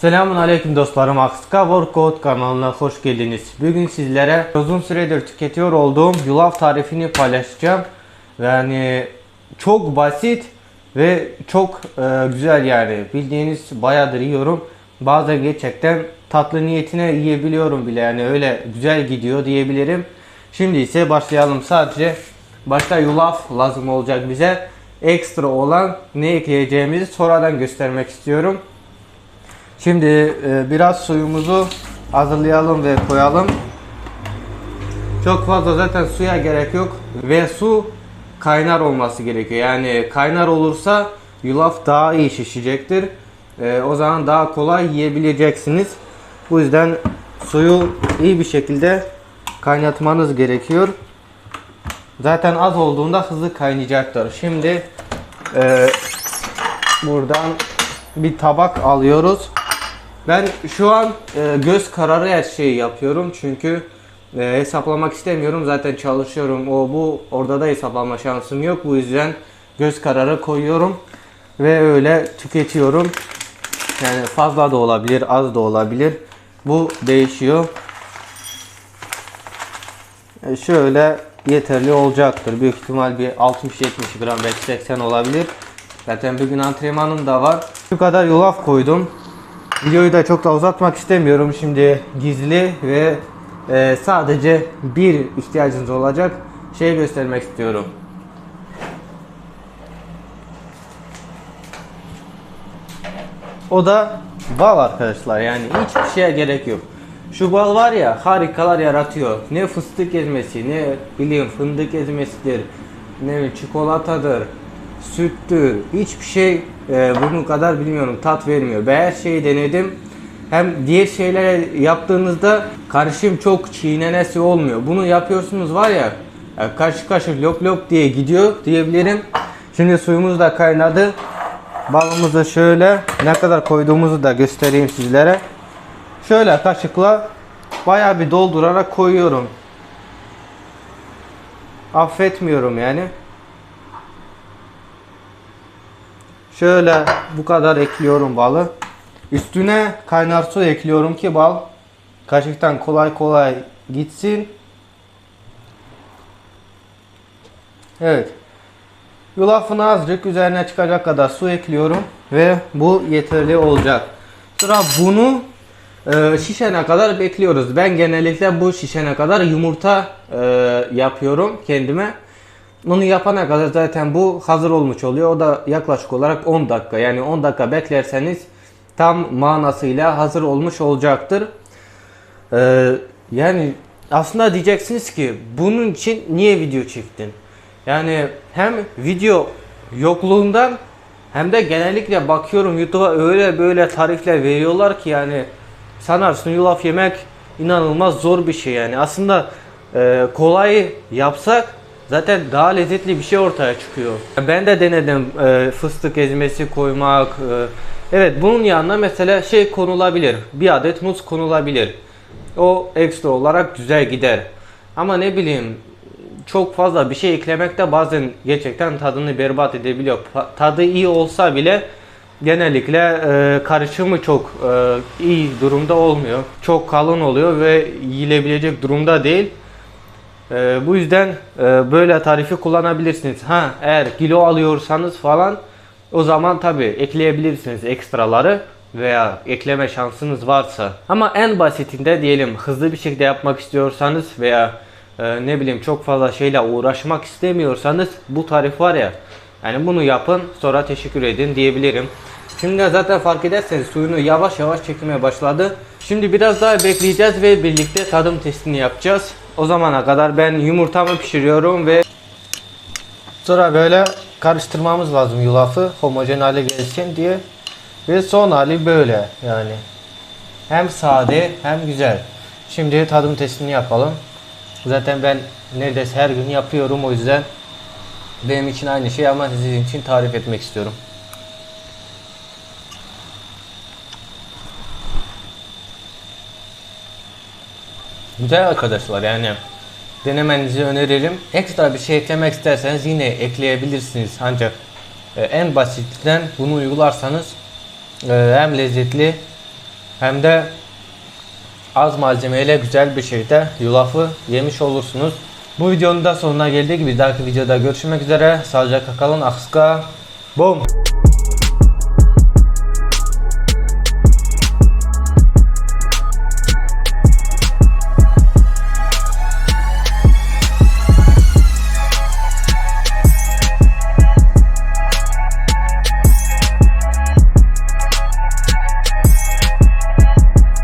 Selamun Aleyküm dostlarım. Akska Workout kanalına hoş geldiniz. Bugün sizlere uzun süredir tüketiyor olduğum yulaf tarifini paylaşacağım. Yani çok basit ve çok e, güzel yani. Bildiğiniz bayağıdır yiyorum. Bazen gerçekten tatlı niyetine yiyebiliyorum bile yani öyle güzel gidiyor diyebilirim. Şimdi ise başlayalım. Sadece başta yulaf lazım olacak bize. Ekstra olan ne ekleyeceğimizi sonradan göstermek istiyorum. Şimdi e, biraz suyumuzu hazırlayalım ve koyalım. Çok fazla zaten suya gerek yok ve su kaynar olması gerekiyor. Yani kaynar olursa yulaf daha iyi şişecektir. E, o zaman daha kolay yiyebileceksiniz. Bu yüzden suyu iyi bir şekilde kaynatmanız gerekiyor. Zaten az olduğunda hızlı kaynayacaktır. Şimdi e, buradan bir tabak alıyoruz. Ben şu an e, göz kararı her şeyi yapıyorum çünkü e, hesaplamak istemiyorum. Zaten çalışıyorum. O bu orada da hesaplama şansım yok. Bu yüzden göz kararı koyuyorum ve öyle tüketiyorum. Yani fazla da olabilir, az da olabilir. Bu değişiyor. E, şöyle yeterli olacaktır. Büyük ihtimal bir 60-70 gram belki 80 olabilir. Zaten bugün antrenmanım da var. Şu kadar yulaf koydum. Videoyu da çok da uzatmak istemiyorum. Şimdi gizli ve e, sadece bir ihtiyacınız olacak şey göstermek istiyorum. O da bal arkadaşlar. Yani hiçbir şeye gerek yok. Şu bal var ya harikalar yaratıyor. Ne fıstık ezmesi, ne bileyim fındık ezmesidir, ne çikolatadır, süttür. Hiçbir şey e, bunun kadar bilmiyorum tat vermiyor. Ben her şeyi denedim. Hem diğer şeyler yaptığınızda karışım çok çiğnenesi olmuyor. Bunu yapıyorsunuz var ya e, kaşık kaşık lop lop diye gidiyor diyebilirim. Şimdi suyumuz da kaynadı. Balımızı şöyle ne kadar koyduğumuzu da göstereyim sizlere. Şöyle kaşıkla bayağı bir doldurarak koyuyorum. Affetmiyorum yani. Şöyle bu kadar ekliyorum balı. Üstüne kaynar su ekliyorum ki bal kaşıktan kolay kolay gitsin. Evet. Yulafını azıcık üzerine çıkacak kadar su ekliyorum ve bu yeterli olacak. Sıra bunu e, şişene kadar bekliyoruz. Ben genellikle bu şişene kadar yumurta e, yapıyorum kendime. Bunu yapana kadar zaten bu hazır olmuş oluyor. O da yaklaşık olarak 10 dakika. Yani 10 dakika beklerseniz tam manasıyla hazır olmuş olacaktır. Ee, yani aslında diyeceksiniz ki bunun için niye video çektin? Yani hem video yokluğundan hem de genellikle bakıyorum YouTube'a öyle böyle tarifler veriyorlar ki yani sanarsın yulaf yemek inanılmaz zor bir şey yani. Aslında e, kolay yapsak zaten daha lezzetli bir şey ortaya çıkıyor. Ben de denedim e, fıstık ezmesi koymak. e, evet bunun yanına mesela şey konulabilir. Bir adet muz konulabilir. O ekstra olarak güzel gider. Ama ne bileyim çok fazla bir şey eklemek de bazen gerçekten tadını berbat edebiliyor. Tadı iyi olsa bile genellikle e, karışımı çok e, iyi durumda olmuyor. Çok kalın oluyor ve yiyilebilecek durumda değil. Ee, bu yüzden e, böyle tarifi kullanabilirsiniz. Ha eğer kilo alıyorsanız falan o zaman tabi ekleyebilirsiniz ekstraları veya ekleme şansınız varsa. Ama en basitinde diyelim hızlı bir şekilde yapmak istiyorsanız veya e, ne bileyim çok fazla şeyle uğraşmak istemiyorsanız bu tarif var ya yani bunu yapın sonra teşekkür edin diyebilirim. Şimdi zaten fark ederseniz suyunu yavaş yavaş çekmeye başladı. Şimdi biraz daha bekleyeceğiz ve birlikte tadım testini yapacağız. O zamana kadar ben yumurtamı pişiriyorum ve sonra böyle karıştırmamız lazım yulafı homojen hale gelsin diye. Ve son hali böyle yani. Hem sade hem güzel. Şimdi tadım testini yapalım. Zaten ben neredeyse her gün yapıyorum o yüzden benim için aynı şey ama sizin için tarif etmek istiyorum. Güzel arkadaşlar yani denemenizi öneririm. Ekstra bir şey eklemek isterseniz yine ekleyebilirsiniz ancak e, en basitinden bunu uygularsanız e, hem lezzetli hem de az malzemeyle güzel bir şekilde yulafı yemiş olursunuz. Bu videonun da sonuna geldik. Bir dahaki videoda görüşmek üzere. Sağlıcakla kalın. Akska. Boom.